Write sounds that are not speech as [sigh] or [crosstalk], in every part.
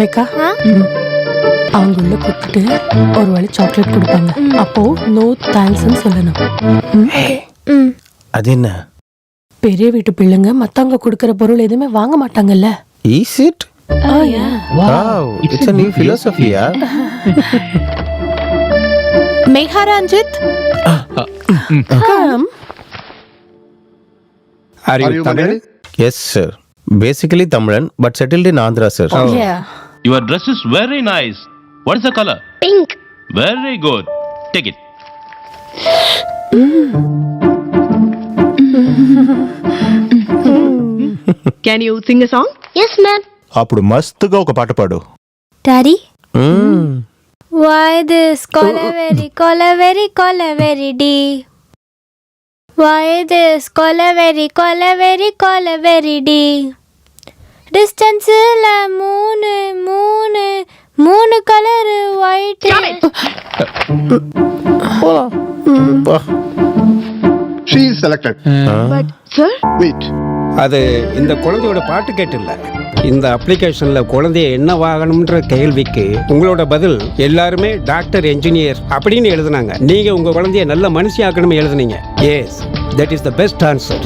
மேக்கா. அவங்க உள்ள கூப்பிட்டு ஒரு வேளை சாக்லேட் கொடுப்பாங்க. அப்போ நோ தேங்க்ஸ்னு சொல்லணும். அது என்ன? பெரிய வீட்டு பிள்ளைங்க மத்தவங்க கொடுக்கற பொருள் எதுவுமே வாங்க மாட்டாங்கல்ல. Is it ah, yeah. It's a new philosophy-யா make a Ranjit Come. Are you Tamil? Yes sir Basically Tamil, but settled in Andhra, sir. Oh, yeah. Your dress is very nice. What is the color? Pink. Very good. Take it. [laughs] Can you sing a song? Yes, ma'am. అప్పుడు మస్తుగా ఒక పాట పాడు daddy Mm. Why this very color, very D? Why this color? Very color. Very color. Very D? டிஸ்டன்ஸில் மூணு மூணு மூணு colour white She is selected. But, sir, Wait. அது இந்த குழந்தையோட பாட்டு கேட்டு இல்ல இந்த அப்ளிகேஷன்ல குழந்தைய என்ன வாங்கணும்ன்ற கேள்விக்கு உங்களோட பதில் எல்லாருமே டாக்டர் என்ஜினியர் அப்படின்னு எழுதுனாங்க. நீங்க உங்க குழந்தைய நல்ல மனுஷி ஆக்கணும் எழுதுனீங்க yes that is the best answer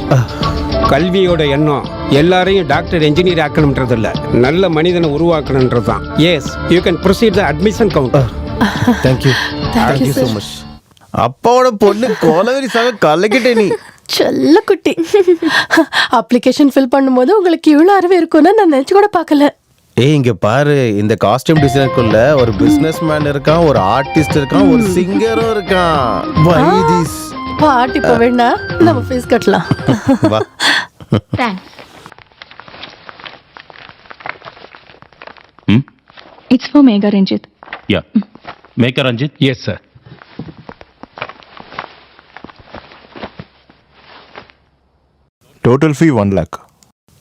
கல்வியோட எண்ணம் எல்லாரையும் டாக்டர் என்ஜினியர் ஆக்கணும்ன்றது இல்ல நல்ல மனிதனை உருவாக்கணுன்றது தான் yes you can proceed the admission counter thank you thank you so much அப்பாவோட பொண்ணு கோலவெரி சாக கலக்கிட்டே நீ. செல்ல குட்டி. அப்ளிகேஷன் ஃபில் பண்ணும்போது உங்களுக்கு இவ்வளோ அறிவு இருக்கும்னு நான் நினைச்சு கூட பார்க்கல. ஏய் இங்க பாரு இந்த காஸ்டியூம் டிசைனருக்குள்ள ஒரு பிசினஸ் மேன் இருக்கான் ஒரு ஆர்டிஸ்ட் இருக்கான் ஒரு சிங்கரும் இருக்கான். Why this? பாட்டி இப்போ வேணா நம்ம ஃபீஸ் கட்டலாம். வா. Thanks. Hmm? It's for Mega Ranjit. Yeah. Make a Ranjit. Yes sir total fee one lakh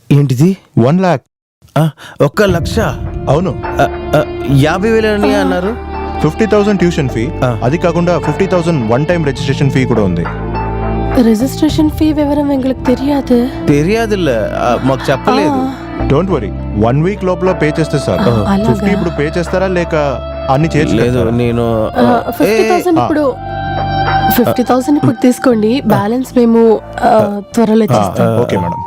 ఏంటిది వన్ ల్యాక్ ఆ, ఒక్క లక్ష అవును ఆ, ఆ, యాభై వేలని అన్నారు ఫిఫ్టీ థౌసండ్ ట్యూషన్ ఫీ. అది కాకుండా fifty thousand one time registration fee కూడా ఉంది రిజిస్ట్రేషన్ ఫీ వివరం ఎంగళకు తెలియదు. తెలియదుల్ల మాకు చెప్పలేదు. డోంట్ వరీ వన్ వీక్ లోపల పే చేస్తే సార్. ఫిఫ్టీ ఇప్పుడు పే చేస్తారా లేక అన్ని చేయలేదు నేను ఫిఫ్టీ థౌసండ్ ఇప్పుడు. ఫిఫ్టీ థౌసండ్ ఇప్పుడు తీసుకోండి. బ్యాలెన్స్ మేము త్వరలో ఇచ్చేస్తాం ఓకే మేడం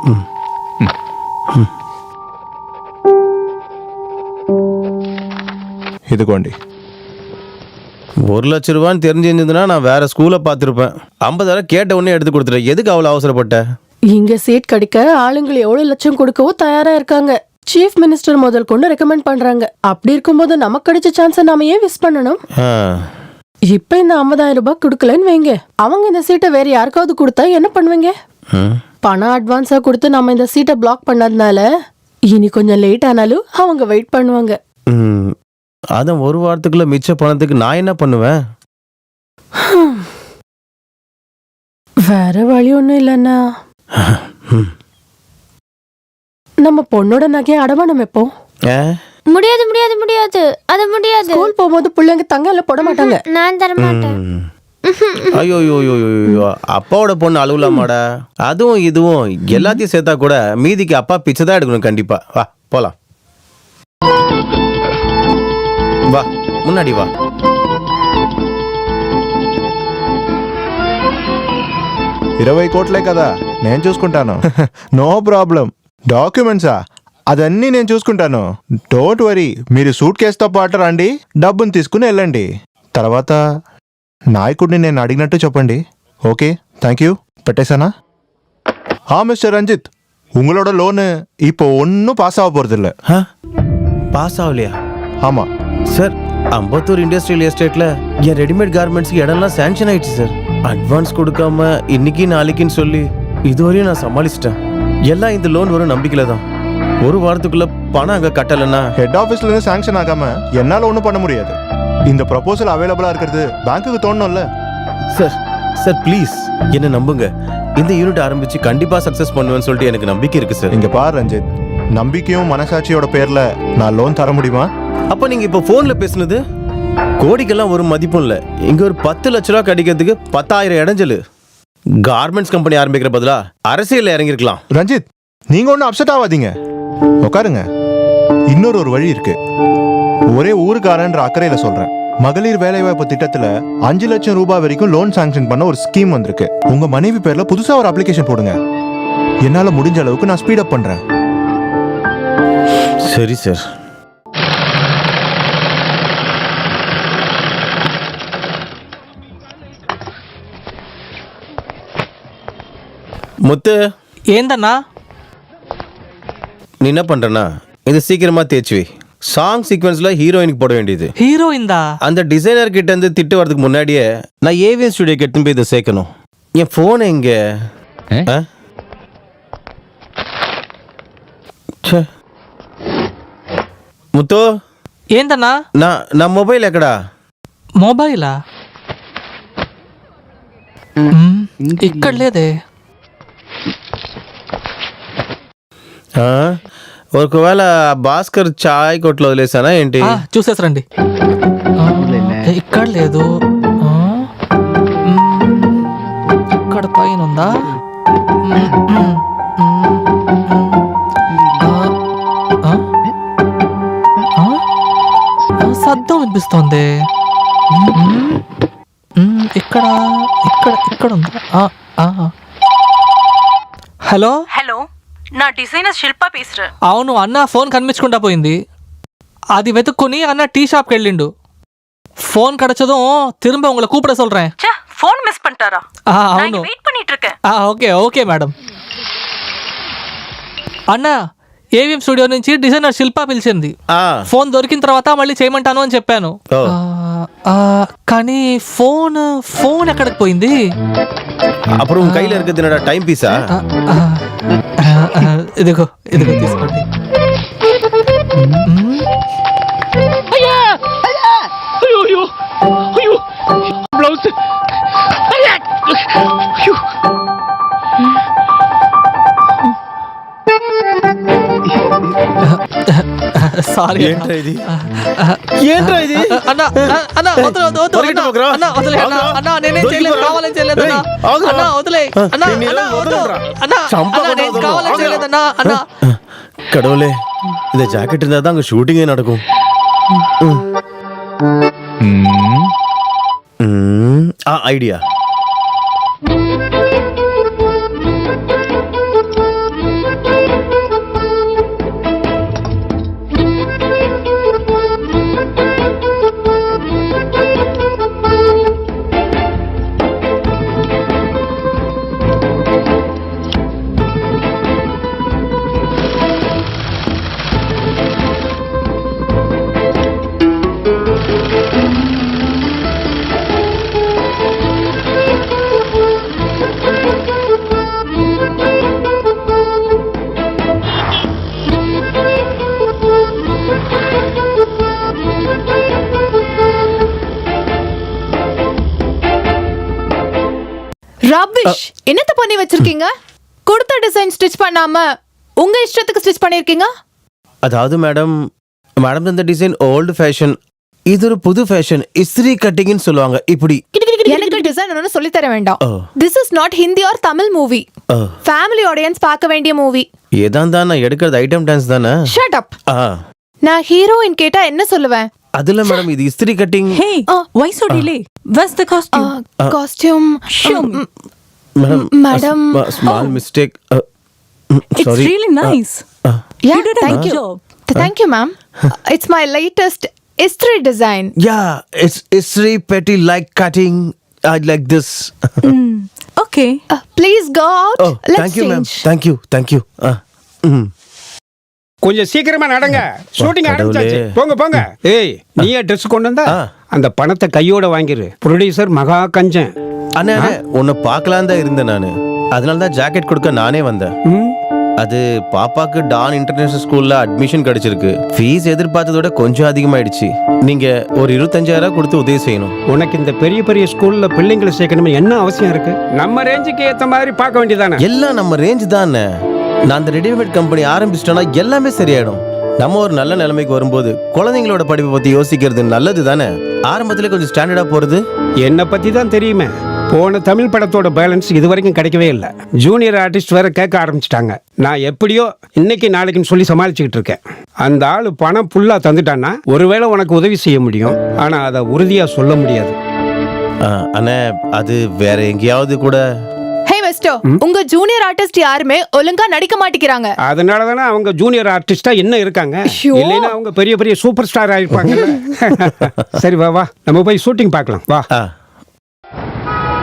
ఇదిగోండి. ஒரு லட்ச ரூபான்னு தெரிஞ்சிருந்ததுன்னா நான் வேற ஸ்கூலை பார்த்துருப்பேன். ஐம்பதாயிரம் கேட்ட உடனே எடுத்து கொடுத்துட்டேன். எதுக்கு அவ்வளோ அவசரப்பட்ட? இங்க சீட் கிடைக்க ஆளுங்களை எவ்வளவு லட்சம் கொடுக்கவும் தயாரா இருக்காங்க. சீஃப் மினிஸ்டர் முதல் கொண்டு ரெக்கமெண்ட் பண்றாங்க. அப்படி இருக்கும்போது நமக்கு கிடைச்ச சான்ஸை நாம ஏன் மிஸ் பண்ணணும்? இப்ப இந்த 50000 ரூபாய் கொடுக்கலன்னு வைங்க. அவங்க இந்த சீட்டை வேற யாருக்காவது கொடுத்தா என்ன பண்ணுவீங்க. பணம் அட்வான்ஸா கொடுத்து நம்ம இந்த சீட்டை பிளாக் பண்ணதுனால இனி கொஞ்சம் லேட் ஆனாலும் அவங்க வெயிட் பண்ணுவாங்க. அதான் ஒரு வாரத்துக்குள்ள மிச்ச பணத்துக்கு நான் என்ன பண்ணுவேன்? வேற வழி ஒண்ணும் இல்லைன்னா ம். நம்ம பொண்ணோட நகையை அடமானம் வைப்போம். ஆ? முடியாது முடியாது முடியாது. அது முடியாது. ஸ்கூல் போகும்போது பிள்ளைங்க தங்க எல்லாம் போட மாட்டாங்க. நான் தர மாட்டேன் ஐயோ, ஐயோ அப்பாவோட பொண்ணு அழுவலாமாடா? அதுவும் இதுவும் எல்லாத்தையும் சேர்த்தா கூட மீதிக்கு அப்பா பிச்சை தான் எடுக்கணும் கண்டிப்பா. வா போலாம். வா முன்னாடி வா ఇరవై కోట్లే కదా నేను చూసుకుంటాను [laughs] నో ప్రాబ్లం డాక్యుమెంట్సా అదన్నీ నేను చూసుకుంటాను డోంట్ వరీ మీరు సూట్ కేసుతో పాటు రండి డబ్బుని తీసుకుని వెళ్ళండి తర్వాత నాయకుడిని నేను అడిగినట్టు చెప్పండి okay thank you పెట్టేశానా ah mister Ranjith உங்களோட லோனு இப்போ ஒன்றும் பாஸ் ஆக போகிறதில்ல ஆ? பாஸ் ஆகலையா ஆமாம் சார். அம்பத்தூர் இண்டஸ்ட்ரியல் எஸ்டேட்ல என் ரெடிமேட் கார்மெண்ட்ஸ்க்கு இடம்லாம் சேங்ஷன் ஆயிடுச்சு சார். அட்வான்ஸ் கொடுக்காம இன்னைக்கு நாளைக்குன்னு சொல்லி இதுவரையும் நான் சமாளிச்சிட்டேன். எல்லாம் இந்த லோன் வரும் நம்பிக்கையில தான். ஒரு வாரத்துக்குள்ள பணம் அங்க கட்டலைன்னா ஹெட் ஆஃபீஸ்லேருந்து சாங்ஷன் ஆகாம என்னால் ஒன்றும் பண்ண முடியாது. இந்த ப்ரப்போசல் அவைலபிளாக இருக்கிறது பேங்க்குக்கு தோணும்ல சார் சார் ப்ளீஸ் என்ன நம்புங்க. இந்த யூனிட் ஆரம்பிச்சு கண்டிப்பா சக்சஸ் பண்ணுவேன்னு சொல்லிட்டு எனக்கு நம்பிக்கை இருக்கு சார். இங்க பார் ரஞ்சித். நம்பிக்கையும் மனசாட்சியோட பேர்ல நான் லோன் தர முடியுமா? அப்ப நீங்க இப்ப போன்ல பேசுனது? கோடிக்கெல்லாம் ஒரு மதிப்பும் இல்ல. இங்க ஒரு பத்து லட்ச ரூபா கிடைக்கிறதுக்கு பத்தாயிரம் இடைஞ்சலு. கார்மெண்ட்ஸ் கம்பெனி ஆரம்பிக்கிற பதிலா அரசியல்ல இறங்கிருக்கலாம் ரஞ்சித் நீங்க ஒன்றும் அப்செட் ஆகாதீங்க. உட்காருங்க. இன்னொரு ஒரு வழி இருக்கு. ஒரே ஊருக்காரன்ற அக்கறையில சொல்றேன். மகளிர் வேலைவாய்ப்பு திட்டத்துல அஞ்சு லட்சம் ரூபாய் வரைக்கும் லோன் சாங்ஷன் பண்ண ஒரு ஸ்கீம் வந்திருக்கு. உங்க மனைவி பேர்ல புதுசா ஒரு அப்ளிகேஷன் போடுங்க. என்னால முடிஞ்ச அளவுக்கு நான் ஸ்பீட் அப் பண்றேன். சரி சார் முத்து ఏందన్నా நீ என்ன பண்றனா இது சீக்கிரமா தேய்ச்சி வை சாங் சீக்வன்ஸ்ல ஹீரோயினுக்கு போட வேண்டியது హీరోయిందా அந்த டிசைனர் கிட்ட இருந்து திட்டு வரதுக்கு முன்னாடியே நான் ஏவிஎம் ஸ்டுடியோக்கு எடுத்துன்னு போய் இதை சேர்க்கணும் என் ஃபோன் எங்க ஆ? ச்சே. முத்து ఏందన్నా நான் நான் மொபைல் எக்கடா మొబైలా మ్మ్, ఇక్కడ లేదే ఒకవేళ భాస్కర్ చాయ్ కొట్లో వదిలేసానా ఏంటి? చూసేసరండి. ఇక్కడ లేదు. ఇక్కడ పైన ఉందా శబ్దం వినిపిస్తోంది. ఇక్కడ ఇక్కడ ఇక్కడ ఉంది? హలో? నా డిజైనర్ శిల్ప పీసర్ అవును అన్న ఫోన్ కనిపించకుండా పోయింది. అది వెతుక్కుని అన్న టీ షాప్కి వెళ్ళిండు. ఫోన్ కడచదో திரும்ப ఉంగల కూపడ సోల్రే ச்சே ஃபோன் மிஸ் பண்ணிட்டாரா అవును. వెయిట్ పనిట్ ఆ, ఓకే ఓకే మేడం. అన్న ఏవిఎం స్టూడియో నుంచి డిజైనర్ శిల్ప పిలిచింది. ఆ, ఫోన్ దొరికిన తర్వాత మళ్ళీ చేయమంటాను అని చెప్పాను. ఆ, కానీ ఫోన్ ఫోన్ ఎక్కడికి పోయింది? అప్పుడు உன் கையில இருக்கிறது என்னடா ఇదిగో ఇదిగో తీసుకోండి. మ్మ్. సారీ ఏంట్రా ఇది? ఏంట్రా ఇది అన్న అన్న వదిలే వద్దు వద్దు పరిగెట్టు అన్న, పోకురా. అన్న వదిలే అన్న ఆగురా. అన్న నేనేం దొరికి చేయలేదు పోరా. కావాలని చేయలేదు అన్న ఏయ్, ఆగురా. అన్న వదిలే అన్న నేను అన్న ఈరోజు వద్దు వదలనురా. అన్న చంప అన్న నేను కొట్టొద్దు. కావాలని ఆగురా. చేయలేదన్న అన్న கடவுளே இந்த ஜாக்கெட் இருந்தா தான் அங்க ஷூட்டிங்கே நடக்கும் ம், ஆ ஐடியா ரபிஷ் என்னத்த பண்ணி வச்சிருக்கீங்க? கொடுத்த டிசைன் ஸ்டிச் பண்ணாம உங்க இஷ்டத்துக்கு ஸ்டிச் பண்ணிருக்கீங்க அதாவது மேடம் மேடம் இந்த டிசைன் ஓல்டு ஃபேஷன் இது ஒரு புது ஃபேஷன் இஸ்திரி கட்டிங்னு சொல்லுவாங்க. இப்படி. எனக்கு டிசைன் ஒன்னு சொல்லி தர வேண்டாம். This is not Hindi or Tamil movie family audience பார்க்க வேண்டிய மூவி ஏதான் தான் நான் எடுக்கிறது ஐட்டம் டான்ஸ் தானே? ஷட் அப் நான் ஹீரோயின் கேட்டா என்ன சொல்லுவேன்? ಅದಲ್ಲ ಮೇಡಮ್ ಇದು ಇಸ್ತ್ರಿ cutting hey why's delay was the costume costume madam madam small mistake it's really nice yeah thank you thank you ma'am it's my latest ಇಸ್ತ್ರಿ ಡಿಸೈನ್ ಯಾ ಇಟ್ಸ್ ಇಸ್ತ್ರಿ petty like cutting I like this okay please go out thank you ma'am thank you thank you hmm கொஞ்சம் சீக்கிரமா நடங்க. Shooting. ஆரம்பிச்சாச்சு. போங்க போங்க. ஏய் நீயே ட்ரெஸ் கொண்டு வந்தா. அந்த பணத்தை கையோட வாங்கிரு. ப்ரொடியூசர் மகா கஞ்சன். அண்ணே உன்னை பார்க்கலாம் தான் இருந்தேன் நான். அதனால தான் ஜாக்கெட் கொடுக்க நானே வந்தேன். அது பாப்பாக்கு டான் இன்டர்நேஷனல் ஸ்கூல்ல அட்மிஷன் கிடைச்சிருக்கு. ஃபீஸ் எதிர்பார்த்ததோட கொஞ்சம் அதிகமாயிடுச்சு. நீங்க ஒரு இருபத்தஞ்சாயிரம் கொடுத்து உதவி செய்யணும். உனக்கு இந்த பெரிய பெரிய ஸ்கூல்ல பிள்ளைங்களை சேர்க்கணும்னு என்ன அவசியம் இருக்கு? நம்ம ரேஞ்சுக்கு ஏத்த மாதிரி பார்க்க வேண்டியதானே எல்லாம் நம்ம ரேஞ்ச் தானே. நான் அந்த ரெடிமேட் கம்பெனி ஆரம்பிச்சிட்டேன்னா எல்லாமே சரியாயிடும். நம்ம ஒரு நல்ல நிலைமைக்கு வரும்போது குழந்தைங்களோட படிப்பை பத்தி யோசிக்கிறது நல்லது தானே? ஆரம்பத்துல கொஞ்சம் ஸ்டாண்டர்டா போறது? என்னை பத்தி தான் தெரியுமே. போன தமிழ் படத்தோட பேலன்ஸ் இது வரைக்கும் கிடைக்கவே இல்லை. ஜூனியர் ஆர்டிஸ்ட் வேற கேட்க ஆரம்பிச்சிட்டாங்க. நான் எப்படியோ இன்னைக்கு நாளைக்குன்னு சொல்லி சமாளிச்சுக்கிட்டு இருக்கேன். அந்த ஆள் பணம் ஃபுல்லாக தந்துட்டான்னா ஒருவேளை உனக்கு உதவி செய்ய முடியும். ஆனால் அதை உறுதியாக சொல்ல முடியாது. அண்ணே அது வேற எங்கேயாவது கூட மிஸ்டர் உங்க ஜூனியர் ஆர்டிஸ்ட் யாருமே ஒழுங்கா நடிக்க மாட்டேங்கிறாங்க. அதனால தானே அவங்க ஜூனியர் ஆர்டிஸ்டா என்ன இருக்காங்க. இல்லைன்னா அவங்க பெரிய பெரிய சூப்பர் ஸ்டார் ஆயிருப்பாங்க சரி வா வா. நம்ம போய் ஷூட்டிங் பார்க்கலாம். வா.